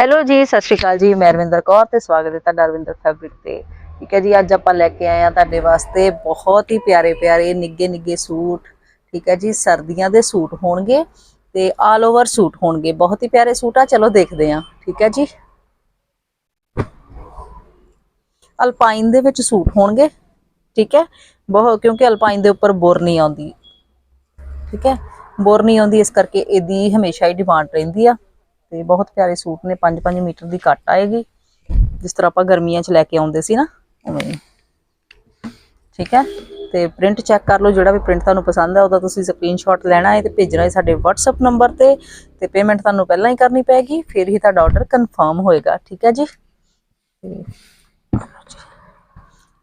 Hello ਜੀ, ਸਤਿ ਸ਼੍ਰੀ ਅਕਾਲ ਜੀ। ਮੈਂ ਰਵਿੰਦਰ ਕੌਰ ਤੇ ਸਵਾਗਤ ਹੈ ਤੁਹਾਡਾ ਰਵਿੰਦਰ ਫੈਬਰਿਕ ਤੇ। ਠੀਕ ਹੈ ਜੀ, ਅੱਜ ਆਪਾਂ ਲੈ ਕੇ ਆਏ ਆ ਤੁਹਾਡੇ ਵਾਸਤੇ ਬਹੁਤ ਹੀ ਪਿਆਰੇ ਪਿਆਰੇ ਨਿੱਗੇ ਨਿੱਗੇ ਸੂਟ। ਠੀਕ ਹੈ ਜੀ, ਸਰਦੀਆਂ ਦੇ ਸੂਟ ਹੋਣਗੇ ਤੇ ਆਲ ਓਵਰ ਸੂਟ ਹੋਣਗੇ। ਬਹੁਤ ਹੀ ਪਿਆਰੇ ਸੂਟ ਆ, ਚਲੋ ਦੇਖਦੇ ਆ ਠੀਕ ਹੈ ਜੀ। ਅਲਪਾਈਨ ਦੇ ਵਿੱਚ ਸੂਟ ਹੋਣਗੇ। ਠੀਕ ਹੈ ਬਹੁਤ ਕਿਉਂਕਿ ਅਲਪਾਈਨ ਦੇ ਉੱਪਰ ਬੁਰ ਨਹੀਂ ਆਉਂਦੀ। ਠੀਕ ਹੈ, ਬੋਰ ਨਹੀਂ ਆਉਂਦੀ, ਇਸ ਕਰਕੇ ਇਹਦੀ ਹਮੇਸ਼ਾ ਹੀ ਡਿਮਾਂਡ ਰਹਿੰਦੀ ਆ। ਤੇ ਬਹੁਤ ਪਿਆਰੇ ਸੂਟ ਨੇ 5-5 ਮੀਟਰ ਦੀ ਕੱਟ ਆਏਗੀ। ਜਿਸ ਤਰ੍ਹਾਂ ਆਪਾਂ ਗਰਮੀਆਂ 'ਚ ਲੈ ਕੇ ਆਉਂਦੇ ਸੀ ਨਾ, ਉਵੇਂ ਠੀਕ ਹੈ? ਤੇ ਪ੍ਰਿੰਟ ਚੈੱਕ ਕਰ ਲਓ, ਜਿਹੜਾ ਵੀ ਪ੍ਰਿੰਟ ਤੁਹਾਨੂੰ ਪਸੰਦ ਹੈ ਉਹਦਾ ਤੁਸੀਂ ਸਕਰੀਨਸ਼ਾਟ ਲੈਣਾ ਹੈ ਤੇ ਭੇਜਣਾ ਹੈ ਸਾਡੇ WhatsApp ਨੰਬਰ ਤੇ ਤੇ ਪੇਮੈਂਟ ਤੁਹਾਨੂੰ ਪਹਿਲਾਂ ਹੀ ਕਰਨੀ ਪੈਗੀ, ਫਿਰ ਹੀ ਤੁਹਾਡਾ ਆਰਡਰ ਕਨਫਰਮ ਹੋਏਗਾ। ਠੀਕ ਹੈ ਜੀ?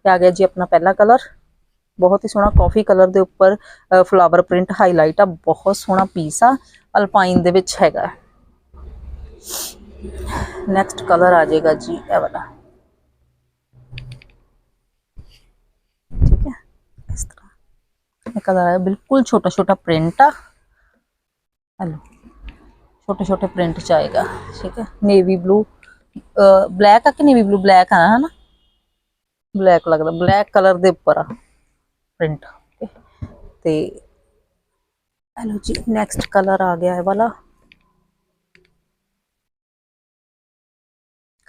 ਤੇ ਆ ਗਿਆ ਜੀ ਆਪਣਾ ਪਹਿਲਾ ਕਲਰ ਬਹੁਤ ਹੀ ਸੋਹਣਾ ਕਾਫੀ ਕਲਰ ਦੇ ਉੱਪਰ ਫਲਾਵਰ ਪ੍ਰਿੰਟ ਹਾਈਲਾਈਟ ਆ, ਬਹੁਤ ਸੋਹਣਾ ਪੀਸ ਆ ਅਲਪਾਈਨ ਦੇ ਵਿੱਚ ਹੈਗਾ। ਨੈਕਸਟ ਕਲਰ ਆ ਜਾਏਗਾ ਜੀ ਇਹ ਵਾਲਾ ਠੀਕ ਹੈ ਇਸ ਤਰ੍ਹਾਂ ਇਹ ਕਲਰ ਹੈ ਬਿਲਕੁਲ ਛੋਟਾ ਛੋਟਾ ਪ੍ਰਿੰਟ ਆ ਹਲੋ ਛੋਟੇ ਛੋਟੇ ਪ੍ਰਿੰਟ ਚ ਆਏਗਾ ਠੀਕ ਹੈ ਨੇਵੀ ਬਲੂ ਬਲੈਕ ਆ ਕਿ ਨੇਵੀ ਬਲੂ ਬਲੈਕ ਆ ਹਨਾ ਬਲੈਕ ਲੱਗਦਾ ਬਲੈਕ ਕਲਰ ਦੇ ਉੱਪਰ ਆ ਪ੍ਰਿੰਟ ਤੇ ਹੈਲੋ ਜੀ ਨੈਕਸਟ ਕਲਰ ਆ ਗਿਆ ਹੈ ਵਾਲਾ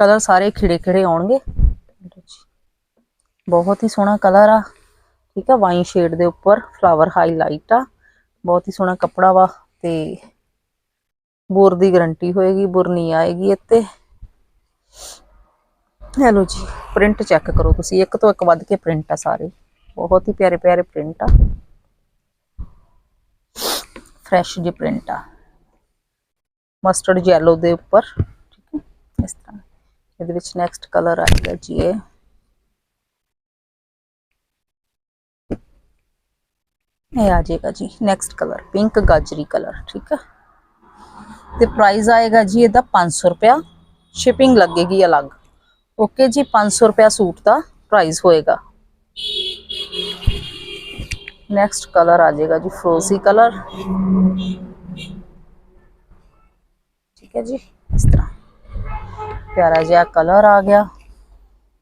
ਕਲਰ ਸਾਰੇ ਖਿੜੇ ਖਿੜੇ ਆਉਣਗੇ। ਬਹੁਤ ਹੀ ਸੋਹਣਾ ਕਲਰ ਆ। ਠੀਕ ਆ, ਵਾਈਨ ਸ਼ੇਡ ਦੇ ਉੱਪਰ ਫਲਾਵਰ ਹਾਈਲਾਈਟ ਆ। ਬਹੁਤ ਹੀ ਸੋਹਣਾ ਕੱਪੜਾ ਵਾ ਤੇ ਬੁਰ ਦੀ ਗਾਰੰਟੀ ਹੋਏਗੀ, ਬੁਰ ਨਹੀਂ ਆਏਗੀ ਇੱਥੇ। ਹੈਲੋ ਜੀ, ਪ੍ਰਿੰਟ ਚੈੱਕ ਕਰੋ ਤੁਸੀਂ। ਇੱਕ ਤੋਂ ਇੱਕ ਵੱਧ ਕੇ ਪ੍ਰਿੰਟ ਆ ਸਾਰੇ। ਬਹੁਤ ਹੀ ਪਿਆਰੇ ਪਿਆਰੇ ਪ੍ਰਿੰਟ ਆ। ਫਰੈਸ਼ ਜਿਹੇ ਪ੍ਰਿੰਟ ਆ। ਮਸਟਰਡ ਯੈਲੋ ਦੇ ਉੱਪਰ। ਠੀਕ ਹੈ ਇਸ ਤਰ੍ਹਾਂ। ਇਹਦੇ ਵਿੱਚ ਨੈਕਸਟ ਕਲਰ ਆਏਗਾ ਜੀ ਇਹ। ਇਹ ਆ ਜਾਏਗਾ ਜੀ ਨੈਕਸਟ ਕਲਰ ਪਿੰਕ ਗਾਜਰੀ ਕਲਰ ਠੀਕ ਹੈ ਤੇ ਪ੍ਰਾਈਸ ਆਏਗਾ ਜੀ ਇਹਦਾ 500 ਰੁਪਿਆ ਸ਼ਿਪਿੰਗ ਲੱਗੇਗੀ ਅਲੱਗ। ਓਕੇ ਜੀ 500 ਰੁਪਿਆ ਸੂਟ ਦਾ ਪ੍ਰਾਈਸ ਹੋਏਗਾ। ਨੈਕਸਟ ਕਲਰ ਆ ਜਾਏਗਾ ਜੀ ਫਰੋਜ਼ੀ ਕਲਰ ਠੀਕ ਹੈ ਜੀ, ਇਸ ਤਰ੍ਹਾਂ। ਪਿਆਰਾ ਜਿਹਾ ਕਲਰ ਆ ਗਿਆ।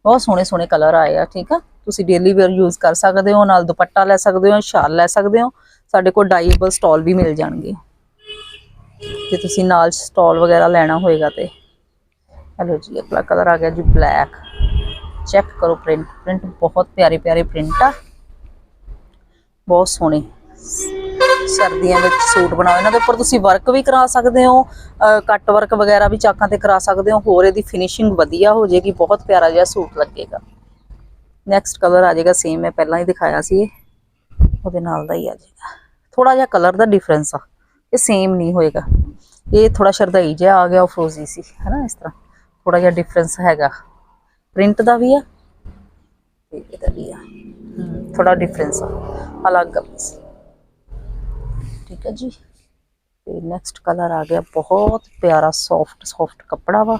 ਬਹੁਤ ਸੋਹਣੇ ਸੋਹਣੇ ਕਲਰ ਆਏ ਆ, ਠੀਕ ਆ? ਤੁਸੀਂ ਡੇਲੀ ਵੇਅਰ ਯੂਜ਼ ਕਰ ਸਕਦੇ ਹੋ, ਨਾਲ ਦੁਪੱਟਾ ਲੈ ਸਕਦੇ ਹੋ, ਸ਼ਾਲ ਲੈ ਸਕਦੇ ਹੋ। ਸਾਡੇ ਕੋਲ ਡਾਈਬਲ ਸਟਾਲ ਵੀ ਮਿਲ ਜਾਣਗੇ। ਜੇ ਤੁਸੀਂ ਨਾਲ ਸਟਾਲ ਵਗੈਰਾ ਲੈਣਾ ਹੋਏਗਾ ਤੇ। ਹੈਲੋ ਜੀ ਅਗਲਾ ਕਲਰ ਆ ਗਿਆ ਜੀ ਬਲੈਕ ਚੈੱਕ ਕਰੋ ਪ੍ਰਿੰਟ ਪ੍ਰਿੰਟ ਬਹੁਤ ਪਿਆਰੇ ਪਿਆਰੇ ਪ੍ਰਿੰਟ ਆ। ਬਹੁਤ ਸੋਹਣੇ। ਸਰਦੀਆਂ ਵਿੱਚ ਸੂਟ ਬਣਾਓ ਇਹਨਾਂ ਦੇ ਉੱਪਰ ਤੁਸੀਂ ਵਰਕ ਵੀ ਕਰਾ ਸਕਦੇ ਹੋ ਕੱਟ ਵਰਕ ਵਗੈਰਾ ਵੀ ਚਾਕਾਂ ਤੇ ਕਰਾ ਸਕਦੇ ਹੋ, ਹੋਰ ਇਹਦੀ ਫਿਨਿਸ਼ਿੰਗ ਵਧੀਆ ਹੋ ਜਾਏਗੀ, ਬਹੁਤ ਪਿਆਰਾ ਜਿਹਾ ਸੂਟ ਲੱਗੇਗਾ। ਨੈਕਸਟ ਕਲਰ ਆ ਜਾਏਗਾ ਸੇਮ ਮੈਂ ਪਹਿਲਾਂ ਹੀ ਦਿਖਾਇਆ ਸੀ ਇਹ। ਉਹਦੇ ਨਾਲ ਦਾ ਹੀ ਆ ਜਾਏਗਾ। ਥੋੜਾ ਜਿਹਾ ਕਲਰ ਦਾ ਡਿਫਰੈਂਸ ਆ। ਇਹ ਸੇਮ ਨਹੀਂ ਹੋਏਗਾ। ਇਹ ਥੋੜਾ ਸ਼ਰਦਾਈ ਜਿਹਾ ਆ ਗਿਆ, ਉਹ ਫਰੋਜ਼ੀ ਸੀ, ਹੈਨਾ, ਇਸ ਤਰ੍ਹਾਂ। ਥੋੜਾ ਜਿਹਾ ਡਿਫਰੈਂਸ ਹੈਗਾ। ਪ੍ਰਿੰਟ ਦਾ ਵੀ ਆ ਤੇ ਇਹਦਾ ਵੀ ਆ। ਥੋੜਾ ਡਿਫਰੈਂਸ ਆ। ਅਲੱਗ ਆ। ਠੀਕ ਹੈ ਜੀ। ਤੇ ਨੈਕਸਟ ਕਲਰ ਆ ਗਿਆ ਬਹੁਤ ਪਿਆਰਾ ਸੌਫਟ ਸੌਫਟ ਕੱਪੜਾ ਵਾ।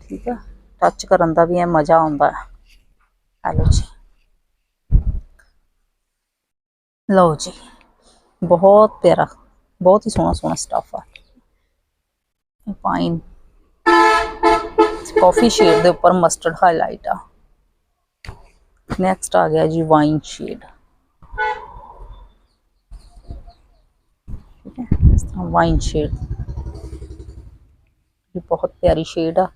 ਠੀਕ ਆ। ਟੱਚ ਕਰਨ ਦਾ ਵੀ ਐ ਮਜ਼ਾ ਆਉਂਦਾ ਹੈ। ਹੈਲੋ ਜੀ। ਲਓ ਜੀ। ਬਹੁਤ ਪਿਆਰਾ, ਬਹੁਤ ਹੀ ਸੋਹਣਾ ਸੋਹਣਾ ਸਟਫ ਆ। ਪਾਈਨ ਕਾਫੀ ਸ਼ੇਡ ਦੇ ਉੱਪਰ ਮਸਟਰਡ ਹਾਈਲਾਈਟ ਆ। ਨੈਕਸਟ ਆ ਗਿਆ ਜੀ ਵਾਈਨ ਸ਼ੇਡ ਠੀਕ ਹੈ ਇਸ ਤਰ੍ਹਾਂ ਵਾਈਨ ਸ਼ੇਡ ਇਹ ਬਹੁਤ ਪਿਆਰੀ ਸ਼ੇਡ ਆ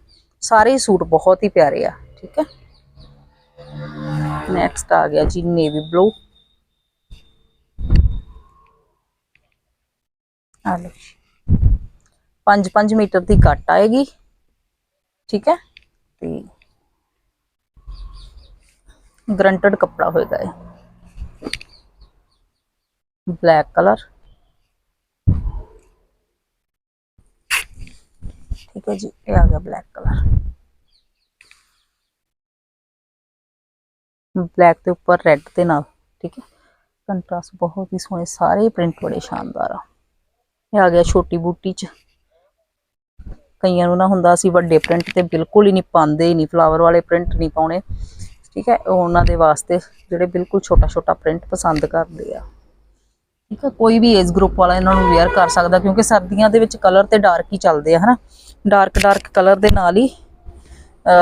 ਸਾਰੇ ਹੀ ਸੂਟ ਬਹੁਤ ਹੀ ਪਿਆਰੇ ਆ ਠੀਕ ਹੈ ਨੈਕਸਟ ਆ ਗਿਆ ਜੀ ਨੇਵੀ ਬਲੂ ਆ ਲਓ 5-5 ਮੀਟਰ ਦੀ ਕੱਟ ਆਏਗੀ ਠੀਕ ਹੈ ਤੇ ਗਰੰਟਡ ਕੱਪੜਾ ਹੋਏਗਾ ਇਹ ਬਲੈਕ ਕਲਰ ਠੀਕ ਹੈ ਜੀ, ਇਹ ਆ ਗਿਆ ਬਲੈਕ ਕਲਰ ਬਲੈਕ ਦੇ ਉੱਪਰ ਰੈੱਡ ਦੇ ਨਾਲ, ਠੀਕ ਹੈ। ਕੰਟਰਾਸਟ ਬਹੁਤ ਹੀ ਸੋਹਣੇ, ਸਾਰੇ ਪ੍ਰਿੰਟ ਬੜੇ ਸ਼ਾਨਦਾਰ ਆ। ਇਹ ਆ ਗਿਆ ਛੋਟੀ ਬੂਟੀ ਚ। ਕਈਆਂ ਨੂੰ ਨਾ ਹੁੰਦਾ ਸੀ ਵੱਡੇ ਪ੍ਰਿੰਟ ਤੇ ਬਿਲਕੁਲ ਹੀ ਨਹੀਂ ਪਾਉਂਦੇ ਹੀ ਨਹੀਂ ਫਲਾਵਰ ਵਾਲੇ ਪ੍ਰਿੰਟ ਨਹੀਂ ਪਾਉਣੇ, ਠੀਕ ਹੈ। ਉਹਨਾਂ ਦੇ ਵਾਸਤੇ ਜਿਹੜੇ ਬਿਲਕੁਲ ਛੋਟਾ ਛੋਟਾ ਪ੍ਰਿੰਟ ਪਸੰਦ ਕਰਦੇ ਆ। ਠੀਕ ਹੈ, ਕੋਈ ਵੀ ਏਜ ਗਰੁੱਪ ਵਾਲਾ ਇਹਨਾਂ ਨੂੰ ਵੇਅਰ ਕਰ ਸਕਦਾ, ਕਿਉਂਕਿ ਸਰਦੀਆਂ ਦੇ ਵਿੱਚ ਕਲਰ ਤੇ ਡਾਰਕ ਹੀ ਚੱਲਦੇ ਆ, ਹਨਾ। ਡਾਰਕ ਡਾਰਕ ਕਲਰ ਦੇ ਨਾਲ ਹੀ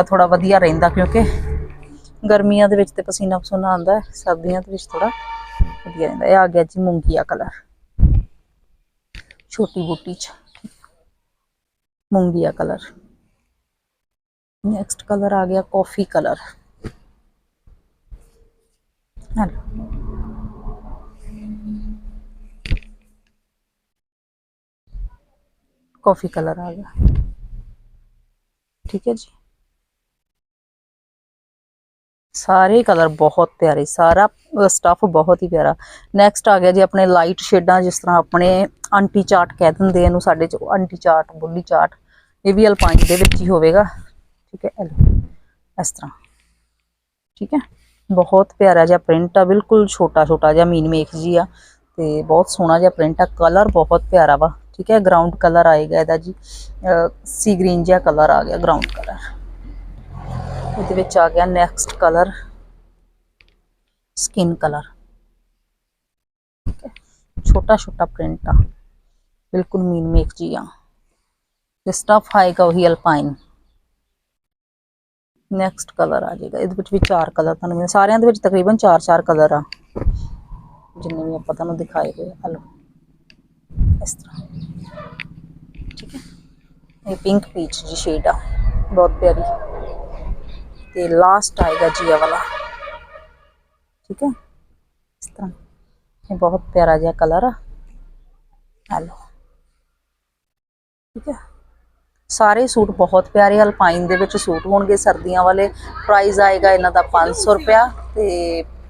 ਥੋੜਾ ਵਧੀਆ ਰਹਿੰਦਾ ਕਿਉਂਕਿ ਗਰਮੀਆਂ ਦੇ ਵਿੱਚ ਤੇ ਪਸੀਨਾ ਪਸੂਨਾ ਆਉਂਦਾ ਹੈ ਸਰਦੀਆਂ ਦੇ ਵਿੱਚ ਥੋੜਾ ਵਧੀਆ ਰਹਿੰਦਾ। ਇਹ ਆ ਗਿਆ ਜੀ ਮੂੰਗੀਆ ਕਲਰ। ਛੋਟੀ ਬੂਟੀ ਚ। ਮੂੰਗੀਆ ਕਲਰ। ਨੈਕਸਟ ਕਲਰ ਆ ਗਿਆ coffee colour. Hello. Coffee colour ਆ ਗਿਆ। ਠੀਕ ਹੈ ਜੀ। ਸਾਰੇ ਕਲਰ ਬਹੁਤ ਪਿਆਰੇ, ਸਾਰਾ ਸਟਫ ਬਹੁਤ ਹੀ ਪਿਆਰਾ। ਨੈਕਸਟ ਆ ਗਿਆ ਜੀ ਆਪਣੇ ਲਾਈਟ ਸ਼ੇਡਾਂ ਜਿਸ ਤਰ੍ਹਾਂ ਆਪਣੇ ਆਂਟੀ ਚਾਟ ਕਹਿ ਦਿੰਦੇ ਆ ਇਹਨੂੰ, ਸਾਡੇ ਚ ਆਂਟੀ ਚਾਟ ਬੁੱਲੀ ਚਾਟ ਇਹ ਵੀ ਅਲਪਾਈਨ ਦੇ ਵਿੱਚ ਹੀ ਹੋਵੇਗਾ। ਠੀਕ ਹੈ ਇਹ ਇਸ ਤਰ੍ਹਾਂ। ਠੀਕ ਹੈ, ਬਹੁਤ ਪਿਆਰਾ ਜਿਹਾ ਪ੍ਰਿੰਟ ਆ, ਬਿਲਕੁਲ ਛੋਟਾ ਛੋਟਾ ਜਿਹਾ ਮੀਨ ਮੇਖ ਜੀ ਆ, ਤੇ ਬਹੁਤ ਸੋਹਣਾ ਜਿਹਾ ਪ੍ਰਿੰਟ ਆ ਕਲਰ ਬਹੁਤ ਪਿਆਰਾ ਵਾ। ਠੀਕ ਹੈ ਗਰਾਊਂਡ ਕਲਰ ਆਏਗਾ ਇਹਦਾ ਜੀ। ਸੀ ਗ੍ਰੀਨ ਜਿਹਾ ਕਲਰ ਆ ਗਿਆ ਗਰਾਊਂਡ ਕਲਰ ਇਹਦੇ ਵਿੱਚ ਆ ਗਿਆ ਨੈਕਸਟ ਕਲਰ ਸਕਿਨ ਕਲਰ ਛੋਟਾ ਛੋਟਾ ਪ੍ਰਿੰਟ ਆ। ਬਿਲਕੁਲ ਮੀਨ ਮੇਕ ਜੀ ਆ। ਤੇ ਸਟਫ ਆਏਗਾ ਉਹੀ ਅਲਪਾਈਨ ਨੈਕਸਟ ਕਲਰ ਆ ਜਾਏਗਾ। ਇਹਦੇ ਵਿੱਚ ਵੀ ਚਾਰ ਕਲਰ ਤੁਹਾਨੂੰ ਮਿਲ ਸਾਰਿਆਂ ਦੇ ਵਿੱਚ ਤਕਰੀਬਨ ਚਾਰ ਚਾਰ ਕਲਰ ਆ। ਜਿੰਨੇ ਵੀ ਆਪਾਂ ਤੁਹਾਨੂੰ ਦਿਖਾਏ ਹੋਏ ਆ। ਲਓ, ਇਸ ਤਰ੍ਹਾਂ। ਠੀਕ ਹੈ ਇਹ ਪਿੰਕ ਪੀਚ ਜੀ ਸ਼ੇਡ ਆ, ਬਹੁਤ ਪਿਆਰੀ। ਤੇ ਲਾਸਟ ਆਏਗਾ ਜੀ ਇਹ ਵਾਲਾ। ਠੀਕ ਹੈ? ਇਸ ਤਰ੍ਹਾਂ। ਇਹ ਬਹੁਤ ਪਿਆਰਾ ਜਿਹਾ ਕਲਰ ਆ। ਹੈਲੋ ਠੀਕ ਹੈ? ਸਾਰੇ ਸੂਟ ਬਹੁਤ ਪਿਆਰੇ ਅਲਪਾਈਨ ਦੇ ਵਿੱਚ ਸੂਟ ਹੋਣਗੇ ਸਰਦੀਆਂ ਵਾਲੇ। ਪ੍ਰਾਈਸ ਆਏਗਾ ਇਹਨਾਂ ਦਾ 500 ਰੁਪਿਆ ਤੇ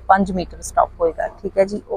5 ਮੀਟਰ ਸਟਾਪ ਹੋਏਗਾ। ਠੀਕ ਹੈ ਜੀ?